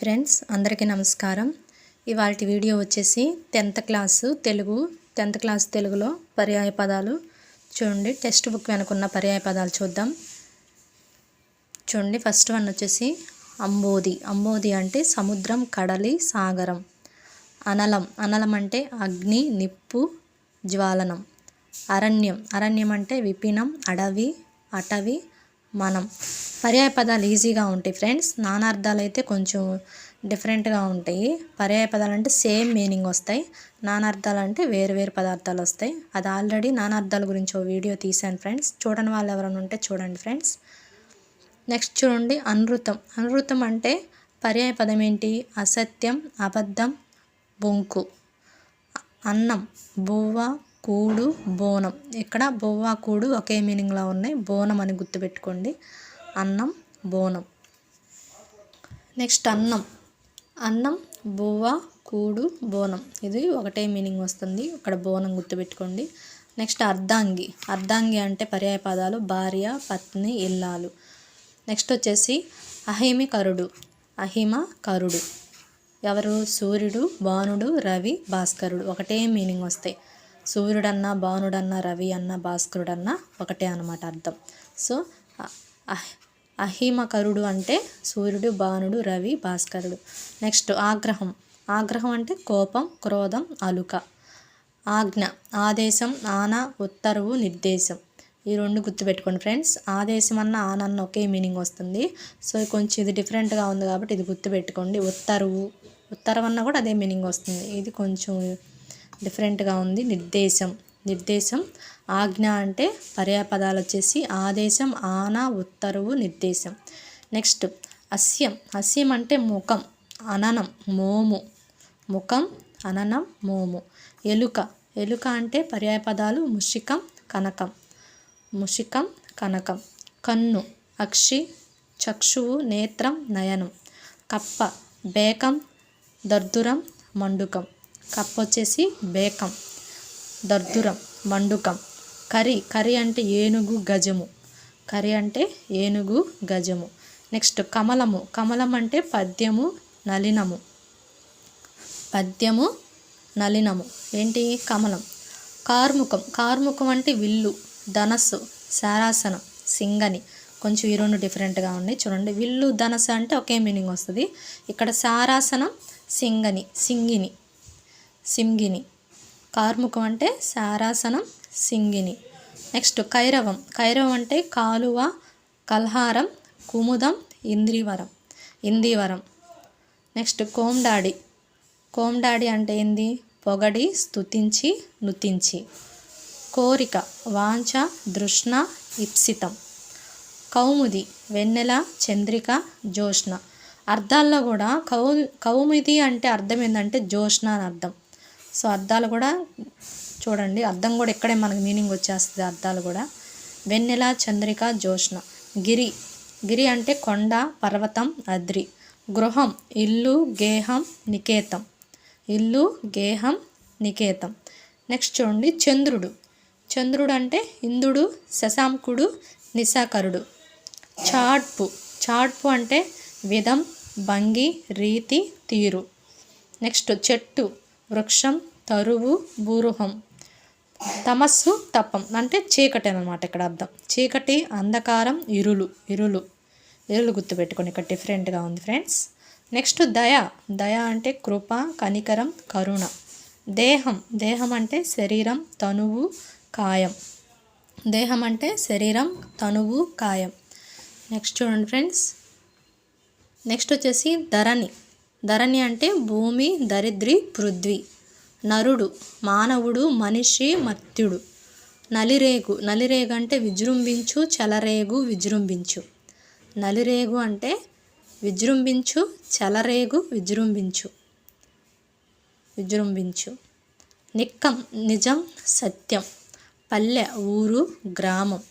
Friends అందరికీ నమస్కారం. ఇవాళ వీడియో వచ్చేసి tenth class Telugu tenth class తెలుగులో పర్యాయ పదాలు. చూడండి టెక్స్ట్ బుక్ వెనుకున్న పర్యాయ పదాలు చూద్దాం. చూడండి ఫస్ట్ వన్ వచ్చేసి అంబోది. అంబోది అంటే సముద్రం కడలి సాగరం. అనలం. అనలం అంటే అగ్ని నిప్పు జ్వాలనం. అరణ్యం. అరణ్యం అంటే విపినం అడవి అటవి మనం. పర్యాయ పదాలు ఈజీగా ఉంటాయి ఫ్రెండ్స్. నానార్థాలు అయితే కొంచెం డిఫరెంట్గా ఉంటాయి. పర్యాయ పదాలు అంటే సేమ్ మీనింగ్ వస్తాయి. నానార్థాలు అంటే వేరు వేరు పదార్థాలు వస్తాయి. అది ఆల్రెడీ నానార్థాల గురించి ఓ వీడియో తీశాను ఫ్రెండ్స్. చూడని వాళ్ళు ఎవరైనా ఉంటే చూడండి ఫ్రెండ్స్. నెక్స్ట్ చూడండి అనృతం. అనృతం అంటే పర్యాయ పదం ఏంటి? అసత్యం అబద్ధం బొంకు. అన్నం. బువ్వ కూడు బోనం. ఇక్కడ బువ్వ కూడు ఒకే మీనింగ్లో ఉన్నాయి. బోనం అని గుర్తుపెట్టుకోండి. అన్నం బోనం. నెక్స్ట్ అన్నం. అన్నం బువ్వ కూడు బోనం. ఇది ఒకటే మీనింగ్ వస్తుంది. ఇక్కడ బోనం గుర్తుపెట్టుకోండి. నెక్స్ట్ అర్ధాంగి. అర్ధాంగి అంటే పర్యాయ పదాలు భార్య పత్ని ఇల్లాలు. నెక్స్ట్ వచ్చేసి అహిమి కరుడు. అహిమ కరుడు. ఎవరు? సూర్యుడు భానుడు రవి భాస్కరుడు. ఒకటే మీనింగ్ వస్తాయి. సూర్యుడన్నా భానుడన్నా రవి అన్న భాస్కరుడన్నా ఒకటే అనమాట అర్థం. సో అహిమకరుడు అంటే సూర్యుడు భానుడు రవి భాస్కరుడు. నెక్స్ట్ ఆగ్రహం. ఆగ్రహం అంటే కోపం క్రోధం అలుక. ఆజ్ఞ. ఆదేశం ఆన ఉత్తర్వు నిర్దేశం. ఈ రెండు గుర్తుపెట్టుకోండి ఫ్రెండ్స్. ఆదేశం అన్న ఆనన్న ఒకే మీనింగ్ వస్తుంది. సో కొంచెం ఇది డిఫరెంట్గా ఉంది కాబట్టి ఇది గుర్తుపెట్టుకోండి. ఉత్తర్వు. ఉత్తర్వు అన్న కూడా అదే మీనింగ్ వస్తుంది. ఇది కొంచెం డిఫరెంట్గా ఉంది. నిర్దేశం. నిర్దేశం ఆజ్ఞ అంటే పర్యాపదాలు వచ్చేసి ఆదేశం ఆనా ఉత్తర్వు నిర్దేశం. నెక్స్ట్ అస్యం. అస్యం అంటే ముఖం అననం మోము. ముఖం అననం మోము. ఎలుక. ఎలుక అంటే పర్యాయపదాలు ముషికం కనకం. ముషికం కనకం. కన్ను అక్షి చక్షువు నేత్రం నయనం. కప్ప బేకం దర్దురం మండుకం. కప్ప వచ్చేసి బేకం దర్దురం మండుకం కరి కరి అంటే ఏనుగు గజము. కరి అంటే ఏనుగు గజము. నెక్స్ట్ కమలము. కమలం అంటే పద్యము నలినము పద్యము నలినము ఏంటి? కమలం. కార్ముఖం కార్ముఖం అంటే విల్లు ధనస్సు శారాసనం సింగని. కొంచెం ఈ రెండు డిఫరెంట్గా ఉన్నాయి. చూడండి. విల్లు ధనస్సు అంటే ఒకే మీనింగ్ వస్తుంది. ఇక్కడ సారాసనం సింగని సింగిని. సింగిని. కార్ముఖం అంటే సారాసనం సింగిని. నెక్స్ట్ కైరవం. కైరవం అంటే కాలువ కల్హారం కుముదం ఇంద్రివరం. ఇందివరం నెక్స్ట్ కోమ్డాడి. కోమ్డాడి అంటే ఏంది? పొగడి స్తుతించి నుతించి. కోరిక వాంఛ దృష్ణ ఇప్సితం. కౌముది వెన్నెల చంద్రిక జోష్ణ అర్థాల్లో కూడా కౌ కౌముది అంటే అర్థం ఏంటంటే జోష్ణ అని అర్థం. సో అర్థాలు కూడా చూడండి అర్థం కూడా ఇక్కడే మనకు మీనింగ్ వచ్చేస్తుంది అర్థాలు కూడా. వెన్నెల చంద్రిక జోష్ణ గిరి. గిరి అంటే కొండ పర్వతం అద్రి. గృహం ఇల్లు గేహం నికేతం. ఇల్లు గేహం నికేతం. నెక్స్ట్ చూడండి చంద్రుడు. చంద్రుడు అంటే ఇంద్రుడు శశాంకుడు నిశాకరుడు. చాడ్పు చాడ్పు అంటే విధం భంగి రీతి తీరు. నెక్స్ట్ చెట్టు. వృక్షం తరువు బూరుహం. తమస్సు తప్పం. అంటే చీకటి అనమాట ఇక్కడ అర్థం. చీకటి అంధకారం ఇరులు. ఇరులు. ఇరులు గుర్తుపెట్టుకొని ఇక్కడ డిఫరెంట్గా ఉంది ఫ్రెండ్స్ నెక్స్ట్ దయ. దయ అంటే కృప కనికరం కరుణ. దేహం. దేహం అంటే శరీరం తనువు కాయం. దేహం అంటే శరీరం తనువు కాయం. నెక్స్ట్ చూడండి ఫ్రెండ్స్ నెక్స్ట్ వచ్చేసి ధరణి. ధరణి అంటే భూమి దరిద్రి పృథ్వీ. నరుడు మానవుడు మనిషి మత్యుడు. నలిరేగు నలిరేగు అంటే విజృంభించు చలరేగు విజృంభించు. నలిరేగు అంటే విజృంభించు చలరేగు విజృంభించు. విజృంభించు. నిక్కం నిజం సత్యం. పల్లె ఊరు గ్రామం.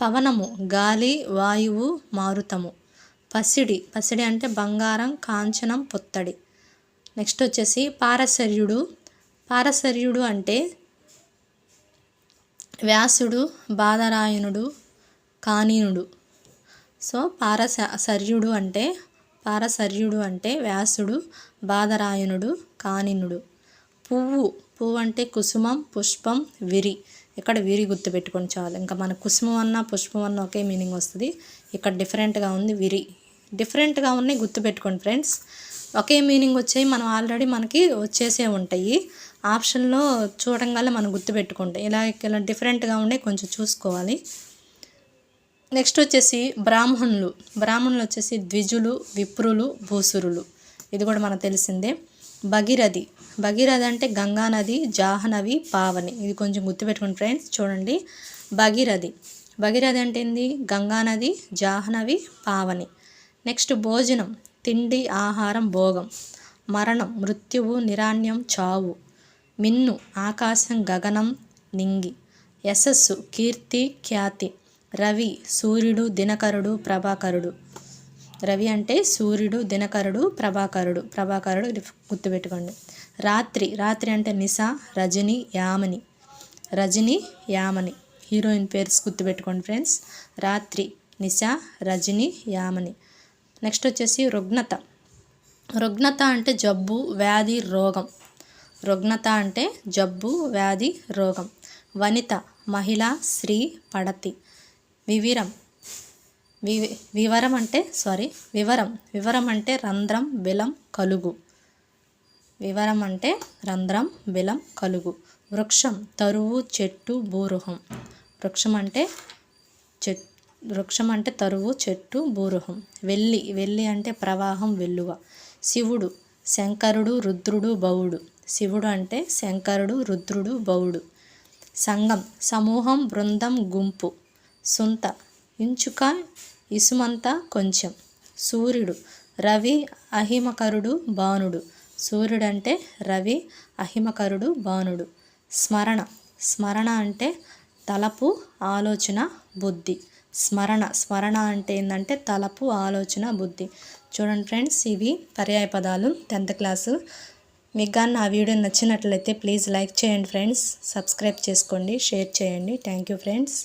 పవనము గాలి వాయువు మారుతము. పసిడి పసిడి అంటే బంగారం కాంచనం పొత్తడి. నెక్స్ట్ వచ్చేసి పారసర్యుడు పారసర్యుడు అంటే వ్యాసుడు బాధరాయణుడు కానీనుడు. సో పారసర్యుడు అంటే పారసర్యుడు అంటే వ్యాసుడు బాధరాయణుడు కానినుడు. పువ్వు పువ్వు అంటే కుసుమం పుష్పం విరి. ఇక్కడ విరి గుర్తుపెట్టుకొని చాలు. ఇంకా మన కుసుమం అన్న పుష్పం అన్న ఒకే మీనింగ్ వస్తుంది. ఇక్కడ డిఫరెంట్గా ఉంది విరి. డిఫరెంట్గా ఉన్నాయి గుర్తుపెట్టుకోండి ఫ్రెండ్స్. ఒకే మీనింగ్ వచ్చాయి. మనం ఆల్రెడీ మనకి వచ్చేసే ఉంటాయి. ఆప్షన్లో చూడంగానే మనం గుర్తుపెట్టుకుంటాం ఇలా ఇలా డిఫరెంట్గా ఉండే కొంచెం చూసుకోవాలి. నెక్స్ట్ వచ్చేసి బ్రాహ్మణులు. బ్రాహ్మణులు వచ్చేసి ద్విజులు విప్రులు భూసురులు. ఇది కూడా మనకు తెలిసిందే. భగీరథి. భగీరథి అంటే గంగా నది జాహ్నవి పావని. ఇది కొంచెం గుర్తుపెట్టుకోండి ఫ్రెండ్స్ చూడండి. భగీరథి. భగీరథి అంటే ఏంది? గంగా నది జాహ్నవి పావని. నెక్స్ట్ భోజనం. తిండి ఆహారం భోగం. మరణం మృత్యువు నిరాణ్యం చావు. మిన్ను ఆకాశం గగనం నింగి యశస్సు కీర్తి ఖ్యాతి రవి సూర్యుడు దినకరుడు ప్రభాకరుడు. రవి అంటే సూర్యుడు దినకరుడు ప్రభాకరుడు. ప్రభాకరుడు గుర్తుపెట్టుకోండి. రాత్రి రాత్రి అంటే నిశ రజని యామని. రజని యామని. హీరోయిన్ పేర్స్ గుర్తుపెట్టుకోండి ఫ్రెండ్స్. రాత్రి నిశ రజని యామని. నెక్స్ట్ వచ్చేసి రుగ్నత. రుగ్నత అంటే జబ్బు వ్యాధి రోగం. రుగ్నత అంటే జబ్బు వ్యాధి రోగం. వనిత మహిళ స్త్రీ పడతి. వివిరం. వివి వివరం అంటే సారీ వివరం. వివరం అంటే రంధ్రం బిలం కలుగు. వివరం అంటే రంధ్రం బిలం కలుగు. వృక్షం తరువు చెట్టు భూరుహం. వృక్షం అంటే చెట్ వృక్షం అంటే తరువు చెట్టు భూరుహం. వెల్లి వెళ్ళి అంటే ప్రవాహం వెల్లువ. శివుడు శంకరుడు రుద్రుడు బౌడు. శివుడు అంటే శంకరుడు రుద్రుడు బౌడు. సంఘం సమూహం బృందం గుంపు. సుంత ఇంచుక ఇసుమంత కొంచెం. సూర్యుడు రవి అహిమకరుడు బాణుడు. సూర్యుడు అంటే రవి అహిమకరుడు బాణుడు. స్మరణ స్మరణ అంటే తలపు ఆలోచన బుద్ధి. స్మరణ స్మరణ అంటే ఏంటంటే తలపు ఆలోచన బుద్ధి. చూడండి ఫ్రెండ్స్ ఇవి పర్యాయ పదాలు టెన్త్ క్లాసు. మీకు కానీ నా వీడియో నచ్చినట్లయితే ప్లీజ్ లైక్ చేయండి ఫ్రెండ్స్. సబ్స్క్రైబ్ చేసుకోండి షేర్ చేయండి. Thank you friends.